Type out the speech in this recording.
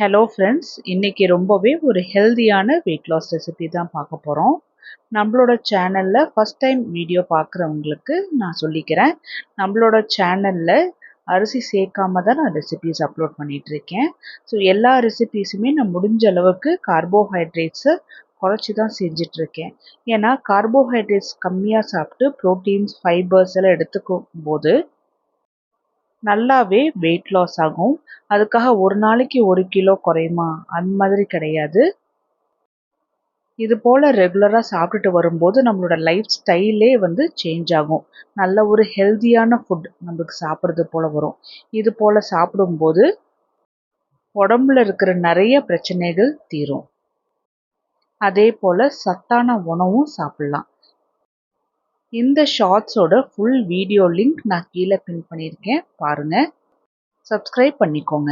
Hello friends இன்றைக்கி ரொம்பவே ஒரு ஹெல்தியான வெயிட் லாஸ் ரெசிபி தான் பார்க்க போகிறோம் நம்மளோட சேனலில் ஃபஸ்ட் டைம் வீடியோ பார்க்குறவங்களுக்கு நான் சொல்லிக்கிறேன். நம்மளோட சேனலில் அரிசி சேர்க்காம தான் நான் ரெசிபீஸ் அப்லோட் பண்ணிகிட்ருக்கேன் ஸோ எல்லா ரெசிபீஸுமே நான் முடிஞ்ச அளவுக்கு கார்போஹைட்ரேட்ஸை குறைச்சி தான் செஞ்சிட்ருக்கேன் ஏன்னா கார்போஹைட்ரேட்ஸ் கம்மியாக சாப்பிட்டு ப்ரோட்டீன்ஸ் ஃபைபர்ஸ் எல்லாம் எடுத்துக்கும் போது நல்லாவே வெயிட் லாஸ் ஆகும். அதுக்காக ஒரு நாளைக்கு ஒரு கிலோ குறையுமா? அந்த மாதிரி கிடையாது. இது போல் ரெகுலராக சாப்பிட்டுட்டு வரும்போது நம்மளோட லைஃப் ஸ்டைலே வந்து சேஞ்ச் ஆகும். நல்ல ஒரு ஹெல்த்தியான ஃபுட் நம்மளுக்கு சாப்பிட்றது போல் வரும். இது போல் சாப்பிடும்போது உடம்புல இருக்கிற நிறைய பிரச்சனைகள் தீரும். அதே போல் சத்தான உணவும் சாப்பிட்லாம். இந்த ஷார்ட்ஸோட ஃபுல் வீடியோ லிங்க் நான் கீழே பின் பண்ணியிருக்கேன். பாருங்கள் சப்ஸ்கிரைப் பண்ணிக்கோங்க.